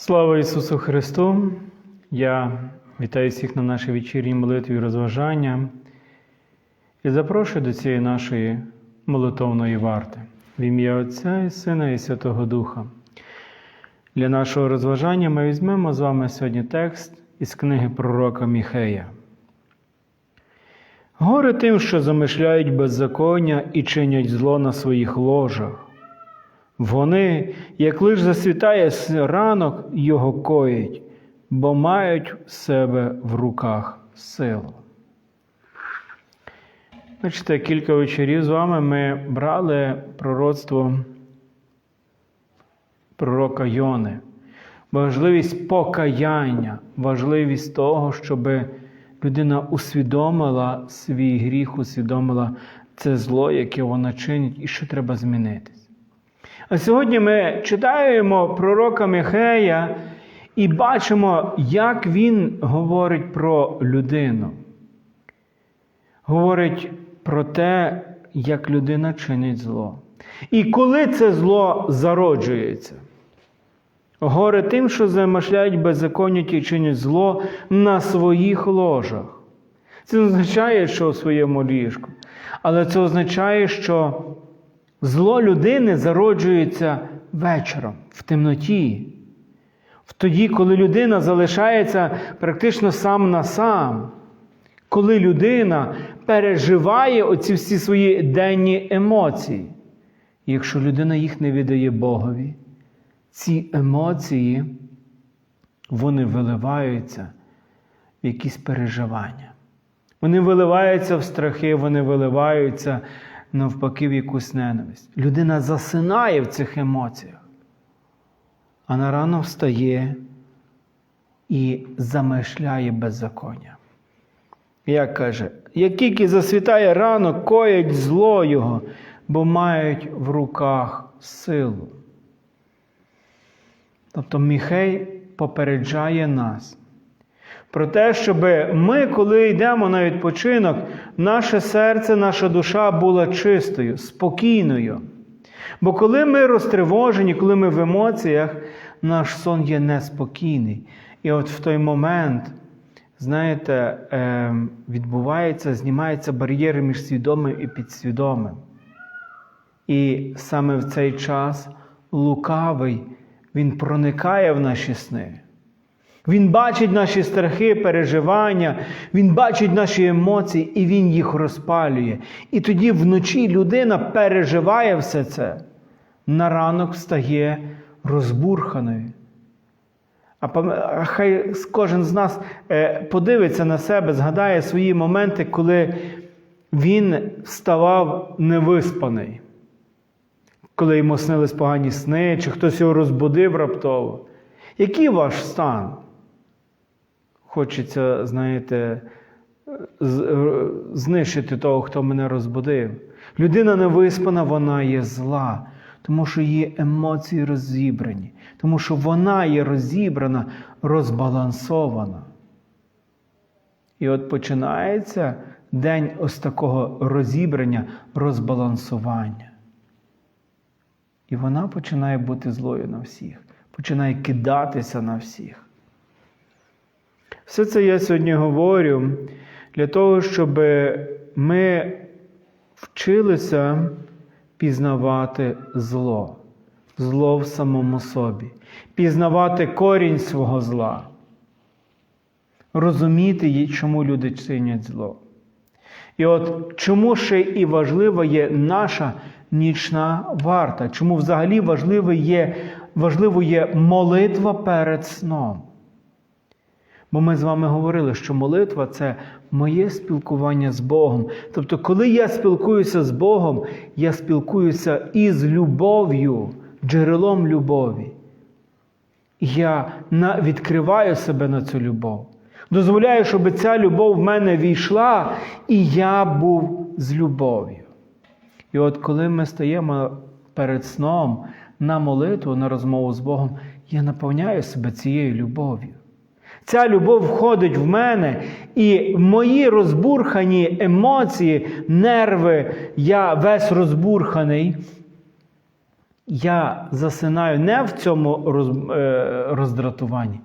Слава Ісусу Христу! Я вітаю всіх на нашій вечірній молитві і розважання і запрошую до цієї нашої молитовної варти в ім'я Отця і Сина і Святого Духа. Для нашого розважання ми візьмемо з вами сьогодні текст із книги пророка Міхея. Горе тим, що замишляють беззаконня і чинять зло на своїх ложах. Вони, як лиш засвітає ранок, його коять, бо мають себе в руках силу. Бачите, кілька вечорів з вами ми брали пророцтво пророка Йони, важливість покаяння, важливість того, щоб людина усвідомила свій гріх, усвідомила це зло, яке вона чинить, і що треба змінитись. А сьогодні ми читаємо пророка Михея і бачимо, як він говорить про людину. Говорить про те, як людина чинить зло. І коли це зло зароджується. Горе тим, що замишляють беззаконня ті чинять зло на своїх ложах. Це не означає, що у своєму ліжку. Але це означає, що Зло людини зароджується вечором, в темноті. Тоді, коли людина залишається практично сам на сам, коли людина переживає оці всі свої денні емоції. Якщо людина їх не віддає Богові, ці емоції, вони виливаються в якісь переживання. Вони виливаються в страхи, вони виливаються навпаки в якусь ненависть. Людина засинає в цих емоціях, а на рано встає і замишляє беззаконня. Як каже, як тільки засвітає ранок, коять зло його, бо мають в руках силу. Тобто Міхей попереджає нас про те, щоб ми, коли йдемо на відпочинок, наше серце, наша душа була чистою, спокійною. Бо коли ми розтривожені, коли ми в емоціях, наш сон є неспокійний. І от в той момент, знаєте, відбувається, знімаються бар'єри між свідомим і підсвідомим. І саме в цей час лукавий, він проникає в наші сни. Він бачить наші страхи, переживання, він бачить наші емоції і він їх розпалює. І тоді вночі людина переживає все це, на ранок стає розбурханою. А хай кожен з нас е, подивиться на себе, згадає свої моменти, коли він вставав невиспаний, коли йому снились погані сни, чи хтось його розбудив раптово. Який ваш стан? Хочеться, знаєте, знищити того, хто мене розбудив. Людина невиспана, вона є зла, тому що її емоції розібрані, тому що вона є розібрана, розбалансована. І от починається день ось такого розібрання, розбалансування. І вона починає бути злою на всіх, починає кидатися на всіх. Все це я сьогодні говорю для того, щоб ми вчилися пізнавати зло, зло в самому собі, пізнавати корінь свого зла, розуміти, чому люди чинять зло. І от чому ще і важлива є наша нічна варта, чому взагалі важливо є, важливо є молитва перед сном. Бо ми з вами говорили, що молитва це моє спілкування з Богом. Тобто, коли я спілкуюся з Богом, я спілкуюся із любов'ю, джерелом любові. Я відкриваю себе на цю любов. Дозволяю, щоб ця любов в мене війшла, і я був з любов'ю. І от коли ми стаємо перед сном на молитву, на розмову з Богом, я наповняю себе цією любов'ю. Ця любов входить в мене, і мої розбурхані емоції, нерви, я весь розбурханий. я засинаю не в цьому е, роздратуванні,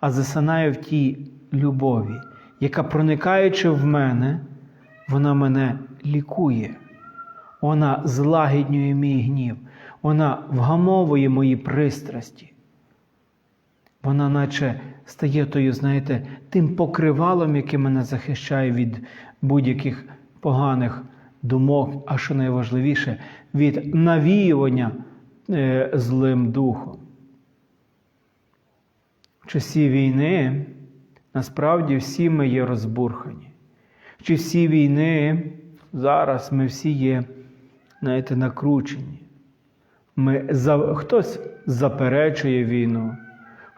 а засинаю в тій любові, яка, проникаючи в мене, вона мене лікує. Вона злагіднює мій гнів, вона вгамовує мої пристрасті. Вона наче стає тою, знаєте, тим покривалом, яке мене захищає від будь-яких поганих думок, а що найважливіше, від навіювання е, злим духом. В часі війни насправді всі ми є розбурхані. В часі війни зараз ми всі є, знаєте, накручені. Ми, за, хтось заперечує війну,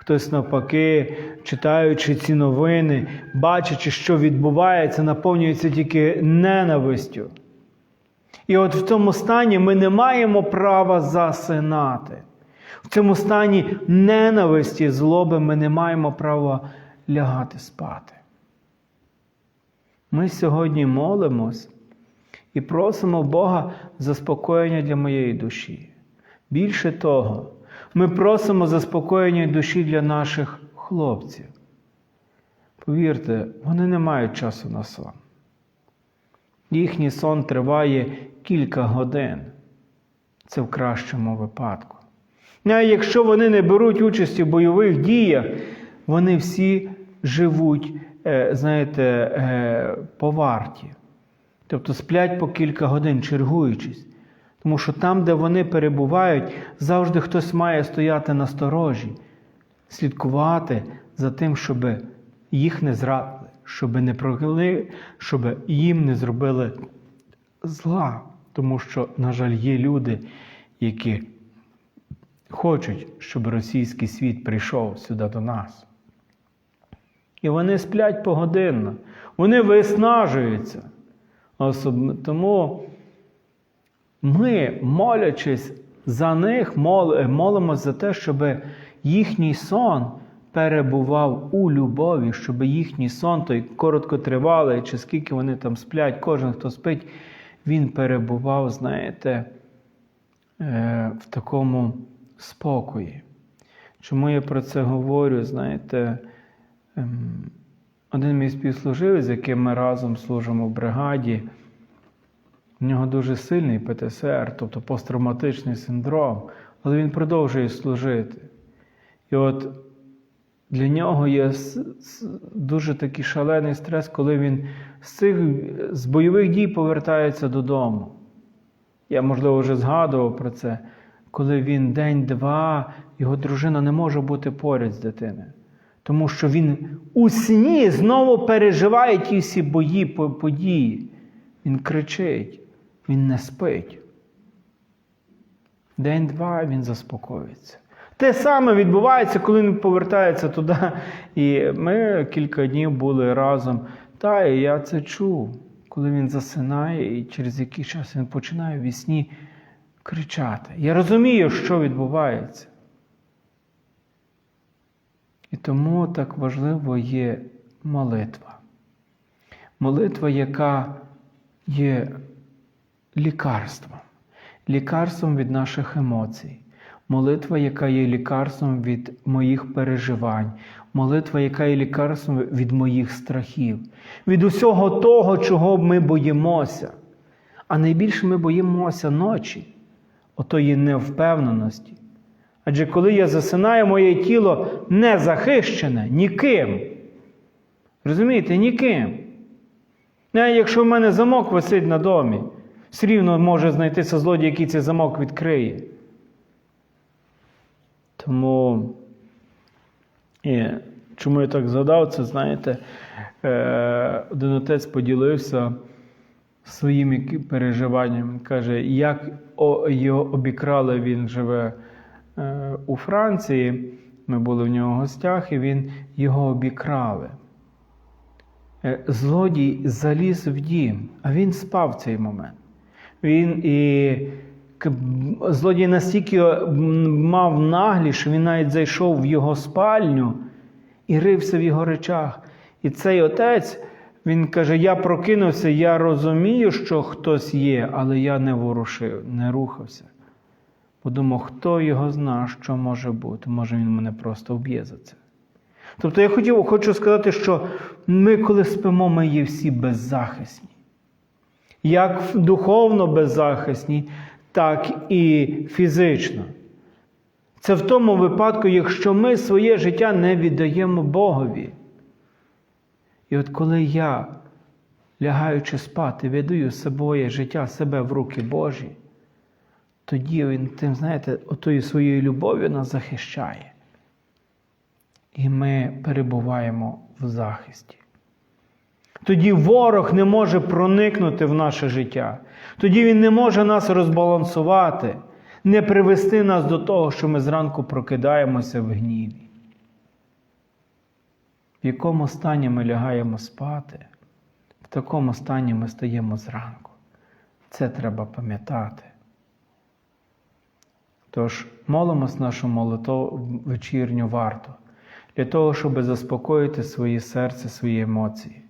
хтось навпаки, читаючи ці новини, бачачи, що відбувається, наповнюється тільки ненавистю. І от в цьому стані ми не маємо права засинати. В цьому стані ненависті, злоби ми не маємо права лягати спати. Ми сьогодні молимось і просимо Бога заспокоєння для моєї душі. Більше того, ми просимо заспокоєння душі для наших хлопців. Повірте, вони не мають часу на сон. Їхній сон триває кілька годин. Це в кращому випадку. А якщо вони не беруть участі в бойових діях, вони всі живуть, е, знаєте, е, по варті. Тобто сплять по кілька годин, чергуючись. Тому що там, де вони перебувають, завжди хтось має стояти на сторожі, слідкувати за тим, щоб їх не зрадили, щоб не прокли, щоб їм не зробили зла. Тому що, на жаль, є люди, які хочуть, щоб російський світ прийшов сюди до нас. І вони сплять погодинно, вони виснажуються. Особ... Тому ми, молячись за них, мол... молимося за те, щоб їхній сон перебував у любові, щоб їхній сон, той короткотривалий, чи скільки вони там сплять, кожен, хто спить, він перебував, знаєте, е, в такому спокої. Чому я про це говорю? Знаєте, ем, один мій співслуживець, з яким ми разом служимо в бригаді, в нього дуже сильний ПТСР, тобто посттравматичний синдром, але він продовжує служити. І от для нього є дуже такий шалений стрес, коли він з цих з бойових дій повертається додому. Я, можливо, вже згадував про це, коли він день-два, його дружина не може бути поряд з дитиною. Тому що він у сні знову переживає ті всі бої, по- події. Він кричить, він не спить. День-два він заспокоїться. Те саме відбувається, коли він повертається туди. І ми кілька днів були разом. Та, і я це чув, коли він засинає, і через який час він починає в сні кричати. Я розумію, що відбувається. І тому так важливо є молитва. Молитва, яка є лікарством, лікарством від наших емоцій, молитва, яка є лікарством від моїх переживань, молитва, яка є лікарством від моїх страхів, від усього того, чого ми боїмося. А найбільше ми боїмося ночі, отої невпевненості. Адже коли я засинаю, моє тіло не захищене ніким. Розумієте, ніким. Навіть якщо в мене замок висить на домі, все рівно може знайтися злодій, який цей замок відкриє. Тому, і чому я так згадав, це знаєте, е, один отець поділився своїм які- переживанням. Каже, як його обікрали, він живе е, у Франції. Ми були в нього в гостях, і він його обікрали. Е, Злодій заліз в дім, а він спав в цей момент. Він і злодій настільки мав наглість, що він навіть зайшов в його спальню і рився в його речах. І цей отець, він каже: Я прокинувся, я розумію, що хтось є, але я не ворушив, не рухався. Бо думав, хто його зна, що може бути. Може він мене просто вб'є за це. Тобто я хотів, хочу сказати, що ми, коли спимо, ми є всі беззахисні. Як духовно беззахисні, так і фізично. Це в тому випадку, якщо ми своє життя не віддаємо Богові. І от коли я, лягаючи спати, віддаю собою життя себе в руки Божі, тоді він тим, знаєте, отою своєю любов'ю нас захищає. І ми перебуваємо в захисті. Тоді ворог не може проникнути в наше життя. Тоді він не може нас розбалансувати, не привести нас до того, що ми зранку прокидаємося в гніві. В якому стані ми лягаємо спати, в такому стані ми стаємо зранку. Це треба пам'ятати. Тож молимось нашу молитву вечірню варту для того, щоб заспокоїти своє серце, свої емоції.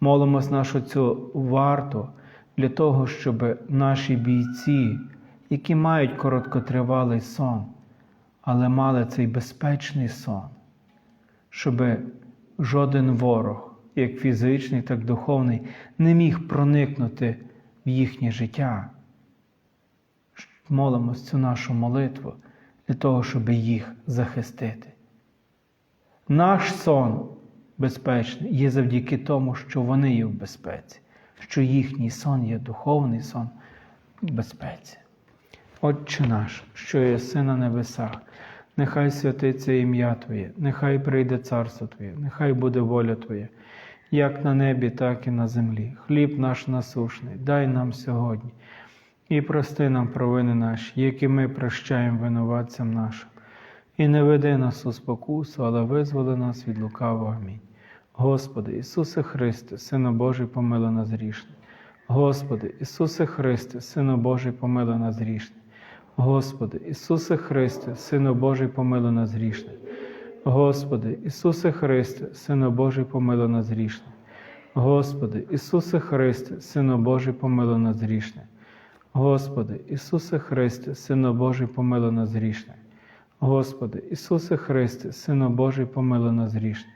Молимось нашу цю варту для того, щоб наші бійці, які мають короткотривалий сон, але мали цей безпечний сон, щоб жоден ворог, як фізичний, так і духовний, не міг проникнути в їхнє життя. Молимось цю нашу молитву для того, щоб їх захистити. Наш сон безпечний є завдяки тому, що вони є в безпеці, що їхній сон є духовний сон в безпеці. Отче наш, що є син на небесах, нехай святиться ім'я Твоє, нехай прийде царство Твоє, нехай буде воля Твоя, як на небі, так і на землі. Хліб наш насушний, дай нам сьогодні і прости нам провини наші, які ми прощаємо винуватцям нашим. І не веди нас у спокусу, але визволи нас від лукавого. Амінь. Господи, Ісусе Христе, Сину Божий, помилуй нас грішне. Господи, Ісусе Христе, Сину Божий, помилуй нас грішне. Господи, Ісусе Христе, Сину Божий, помилуй нас грішне. Господи, Ісусе Христе, Сину Божий, помилуй нас грішне. Господи, Ісусе Христе, Сину Божий, помилуй нас грішне. Господи, Ісусе Христе, Сину Божий, помилуй нас грішне. Господи, Ісусе Христе, Сину Божий, помилуй нас грішне.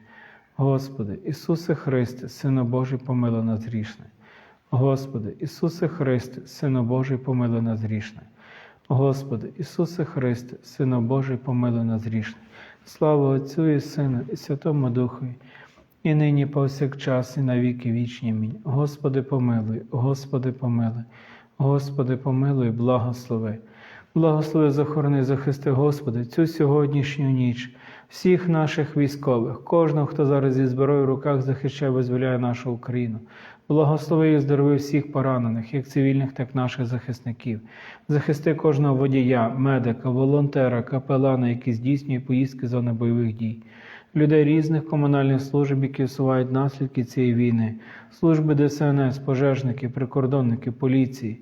Господи, Ісусе Христе, Сину Божий, помилуй нас грішне. Господи, Ісусе Христе, Сину Божий, помилуй нас грішне. Господи, Ісусе Христе, Сину Божий, помилуй нас грішне. Слава Отцю і Сину, і Святому Духові, і нині повсякчас, і на віки вічні. Амінь. Господи, помилуй, Господи, помилуй, Господи, помилуй, благослови. Благослови, захорони, захисти, Господи, цю сьогоднішню ніч, всіх наших військових, кожного, хто зараз зі зброєю в руках захищає, визволяє нашу Україну. Благослови і здорови всіх поранених, як цивільних, так і наших захисників. Захисти кожного водія, медика, волонтера, капелана, які здійснює поїздки зони бойових дій. Людей різних комунальних служб, які усувають наслідки цієї війни, служби ДСНС, пожежники, прикордонники, поліції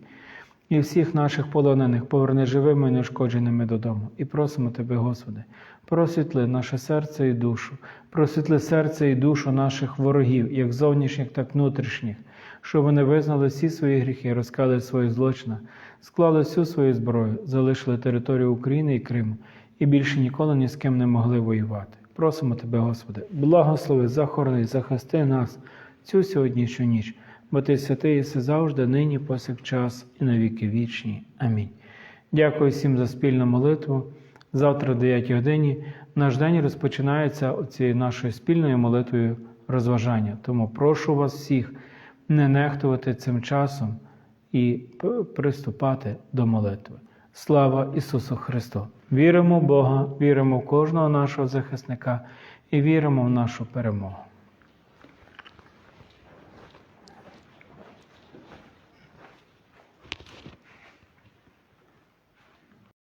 і всіх наших полонених поверни живими і неушкодженими додому. І просимо Тебе, Господи, просвітли наше серце і душу, просвітли серце і душу наших ворогів, як зовнішніх, так внутрішніх, щоб вони визнали всі свої гріхи, розкали свої злочини, склали всю свою зброю, залишили територію України і Криму і більше ніколи ні з ким не могли воювати. Просимо Тебе, Господи, благослови, захорони, захисти нас цю сьогоднішню ніч бо ти святий єси завжди, нині, повсякчас, і на віки вічні. Амінь. Дякую всім за спільну молитву. Завтра, о 9 годині, наш день розпочинається цією нашою спільною молитвою розважання. Тому прошу вас всіх не нехтувати цим часом і приступати до молитви. Слава Ісусу Христу! Віримо в Бога, віримо в кожного нашого захисника і віримо в нашу перемогу.